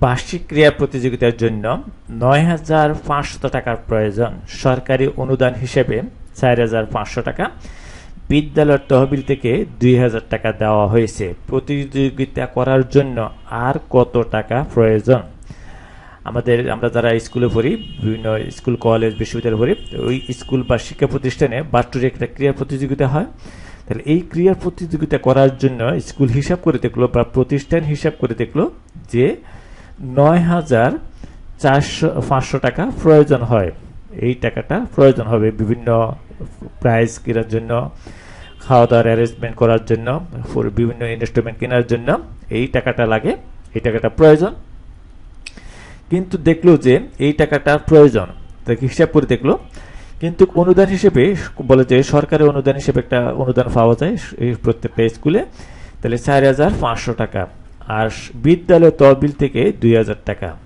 বার্ষিক ক্রীড়া প্রতিযোগিতার জন্য নয় হাজার পাঁচশত টাকার প্রয়োজন। সরকারি অনুদান হিসেবে চার হাজার পাঁচশো টাকা। বিদ্যালয়ের তহবিল থেকে দুই হাজার টাকা দেওয়া হয়েছে। প্রতিযোগিতা করার জন্য আর কত টাকা প্রয়োজন? আমাদের, আমরা যারা স্কুলে পড়ি, বিভিন্ন স্কুল, কলেজ, বিশ্ববিদ্যালয়ে পড়ি, ওই স্কুল বা শিক্ষা প্রতিষ্ঠানে বাটুরে একটা ক্রীড়া প্রতিযোগিতা হয়। তাহলে এই ক্রীড়া প্রতিযোগিতা করার জন্য স্কুল হিসাব করে দেখল বা প্রতিষ্ঠান হিসাব করে দেখল যে নয় হাজার চারশো, পাঁচশো টাকা প্রয়োজন হয়। এই টাকাটা প্রয়োজন হবে বিভিন্ন প্রাইজ কেনার জন্য খাওয়া দাওয়ার অ্যারেঞ্জমেন্ট করার জন্য বিভিন্ন ইনস্ট্রুমেন্ট কেনার জন্য এই টাকাটা লাগে, এই টাকাটা প্রয়োজন। কিন্তু দেখল যে এই টাকাটার প্রয়োজন তাকে হিসাব করে দেখল। কিন্তু অনুদান হিসেবে বলে যে সরকারি অনুদান হিসেবে একটা অনুদান পাওয়া যায় এই প্রত্যেকটা স্কুলে, তাহলে চার হাজার পাঁচশো টাকা। আর বিদ্যালয় তহবিল থেকে দুই হাজার টাকা।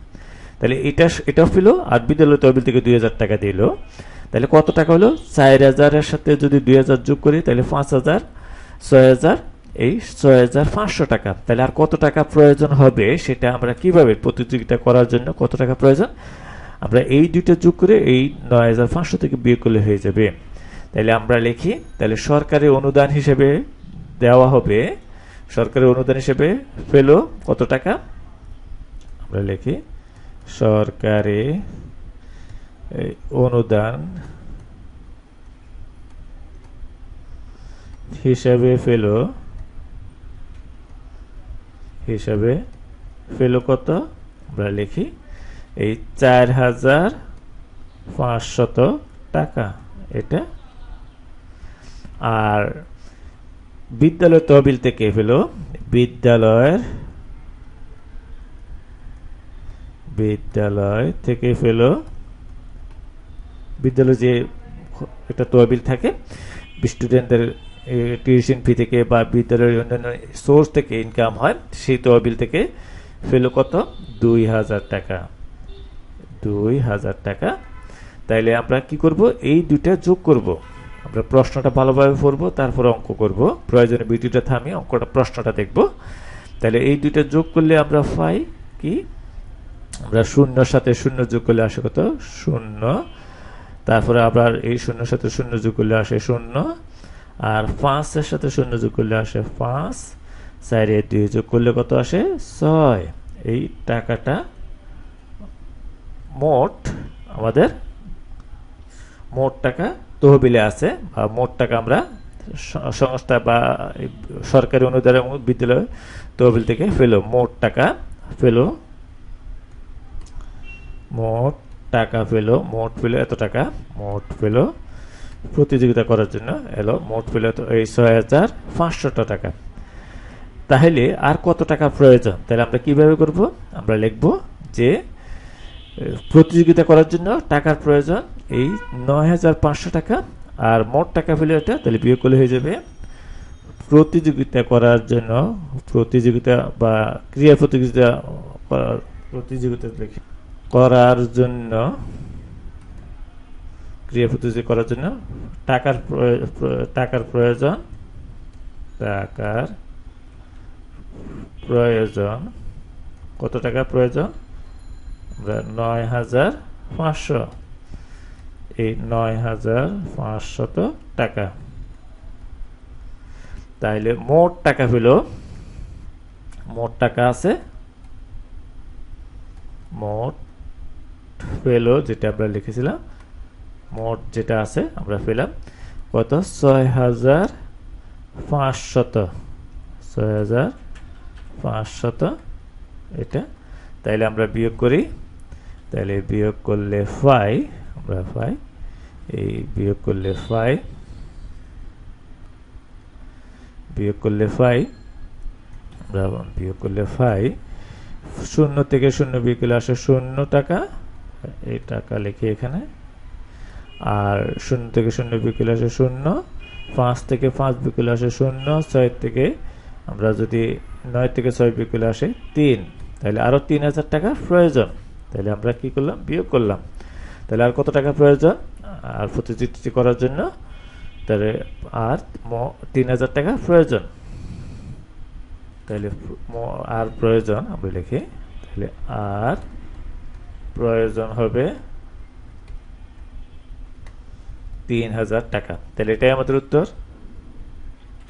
তাহলে এটা এটাও পেল আর বিদ্যালয় তহবিল থেকে দুই হাজার টাকা দিল। তাহলে কত টাকা হলো? চার হাজারের সাথে যদি দুই হাজার যোগ করি, তাহলে পাঁচ হাজার, ছয় হাজার, এই ছয় হাজার পাঁচশো টাকা। তাহলে আর কত টাকা প্রয়োজন হবে সেটা আমরা কীভাবে প্রতিযোগিতা করার জন্য কত টাকা প্রয়োজন? আমরা এই দুইটা যোগ করে এই নয় হাজার পাঁচশো থেকে বিয়ে করলে হয়ে যাবে। তাহলে আমরা লিখি, তাহলে সরকারি অনুদান হিসেবে দেওয়া হবে সরকারি অনুদান হিসেবে পেল কত টাকা? আমরা লিখি, সরকারি অনুদান হিসাবে পেল হিসাবে পেল কত? আমরা লিখি, এই চার হাজার পাঁচশত টাকা এটা। আর বিদ্যালয় তহবিল থেকে পেল বিদ্যালয়ের বিদ্যালয় থেকে পেল বিদ্যালয়ে যে একটা তহবিল থাকে স্টুডেন্টদের টিউশন ফি থেকে বা বিদ্যালয়ের অন্যান্য সোর্স থেকে ইনকাম হয়, সেই তহবিল থেকে ফেলো কত? দুই হাজার টাকা। দুই হাজার টাকা। তাইলে আমরা কি করব? এই দুইটা যোগ করব। আমরা প্রশ্নটা ভালোভাবে পড়ব, তারপরে অঙ্ক করব। প্রয়োজনে ভিডিওটা থামিয়ে অঙ্কটা, প্রশ্নটা দেখব। তাহলে এই দুইটা যোগ করলে আমরা পাই কি? আমরা শূন্যর সাথে শূন্য যোগ করলে আসে কত? শূন্য। তারপরে আবার এই শূন্যর সাথে শূন্য যোগ করলে আসে শূন্য। আর পাঁচের সাথে শূন্য যোগ করলে আসে পাঁচ। চারে দুই যোগ করলে কত আসে? ছয়। এই টাকাটা মোট আমাদের মোট টাকা তহবিলে আছে, বা মোট টাকা আমরা সংস্থা বা সরকারি অনুদানের বিদ্যালয় তহবিল থেকে পেল, মোট টাকা পেল, মোট টাকা পেল, মোট ফেলো এত টাকা, মোট ফেলো প্রতিযোগিতা করার জন্য এলো, মোট ফেলো এই ছয় হাজার পাঁচশোটা টাকা। তাহলে আর কত টাকা প্রয়োজন? তাহলে আমরা কীভাবে করব? আমরা লিখব যে প্রতিযোগিতা করার জন্য টাকার প্রয়োজন এই নয় হাজার পাঁচশো টাকা আর মোট টাকা এটা, তাহলে বিয়োগ করলে হয়ে যাবে প্রতিযোগিতা করার জন্য, প্রতিযোগিতা বা ক্রিয়া প্রতিযোগিতা করার প্রতিযোগিতা লিখি করার জন্য, ক্রিয়া প্রতিযোগিতা করার জন্য টাকার টাকার প্রয়োজন টাকার প্রয়োজন, কত টাকা প্রয়োজন? নয় হাজার পাঁচশো। এই নয় হাজার পাঁচশত টাকা। তাইলে মোট টাকা পেল মোট টাকা আছে, মোট পেল যেটা আমরা লিখেছিলাম, মোট যেটা আছে আমরা পেলাম কত? ছয় হাজার পাঁচশত, ছয় হাজার পাঁচশত এটা। তাইলে আমরা বিয়োগ করি তাহলে বিয়োগ করলে ফাই আমরা পাই এই বিয়োগ করলে ফাই, বিয়োগ করলে ফাই বিয়োগ করলে ফাই, শূন্য থেকে শূন্য বিয়োগ করলে আসে শূন্য টাকা, এই টাকা লিখে এখানে, আর শূন্য থেকে শূন্য বিয়োগ করলে আসে শূন্য, পাঁচ থেকে পাঁচ বিয়োগ করলে আসে শূন্য, ছয় থেকে, আমরা যদি নয় থেকে ছয় বিয়োগ করলে আসে তিন, তাহলে আরও তিন হাজার টাকা প্রয়োজন, তাহলে আমরা কি করলাম? বিয়োগ করলাম, তাহলে আর কত টাকা প্রয়োজন? আর প্রতিযোগিতা করার জন্য, তাহলে আর তিন হাজার টাকা প্রয়োজন। তাহলে আর প্রয়োজন, আমি লিখি, তাহলে আর প্রয়োজন হবে তিন হাজার টাকা। তাহলে এটাই আমাদের উত্তর।